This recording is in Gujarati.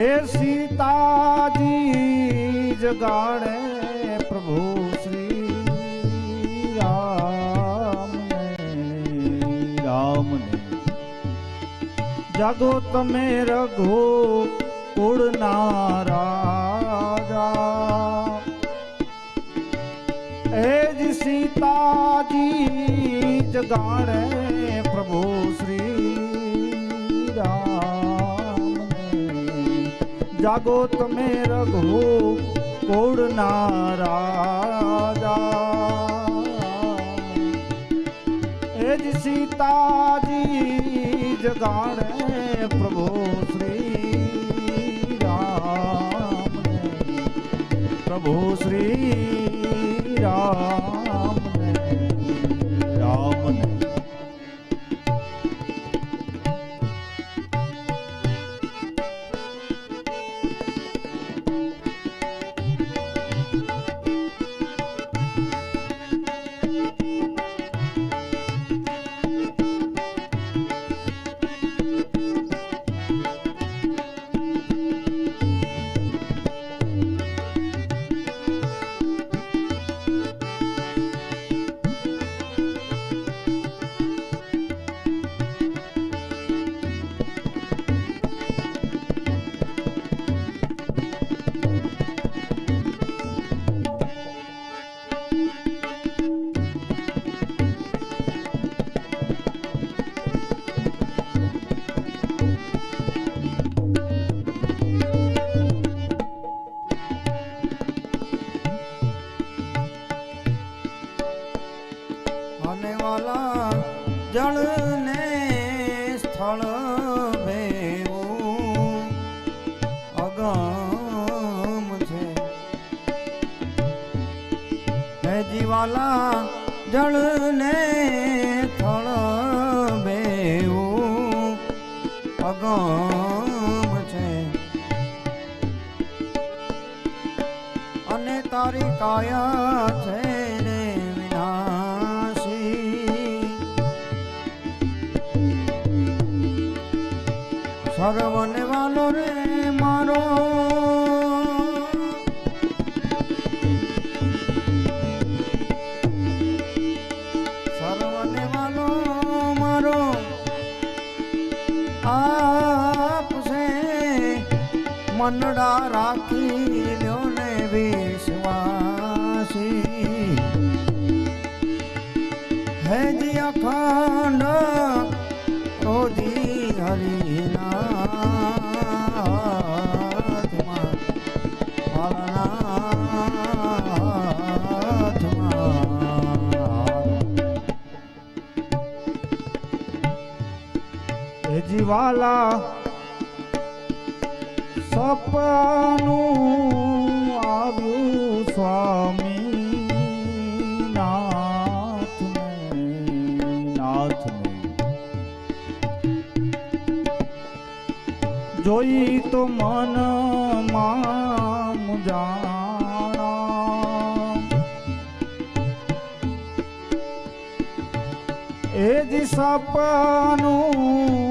હે સીતાજી જગાણે પ્રભુ શ્રી રામ રામને જાગો તમે રઘો કુળના રાજા. હે જ સીતાજી જગાણે પ્રભુ શ્રી જાગો તમે રઘુ કોડના રાજા. એ જ સીતાજી જગાડે પ્રભુ શ્રી રામ પ્રભુ શ્રી રામને રામને. આને વાલા જળ ને સ્થળ ભેવું અગમ છે. હે જીવાલા જળ ને સ્થળ ભેવું અગમ છે. અને તારી કાયા છે સર્વને વાલો રે મારો. સર્વને વાલો મારો. આપ છે મનડા રાખી લ્યો ને વિશ્વાસી. હે જી અખંડ રોજી હરિના હાથમાં, મારા હાથમાં. હે જીવાલા સપનું આવ્યું સ્વામી જોઈ તો મનમાં મુજાણા. એ જ સપનું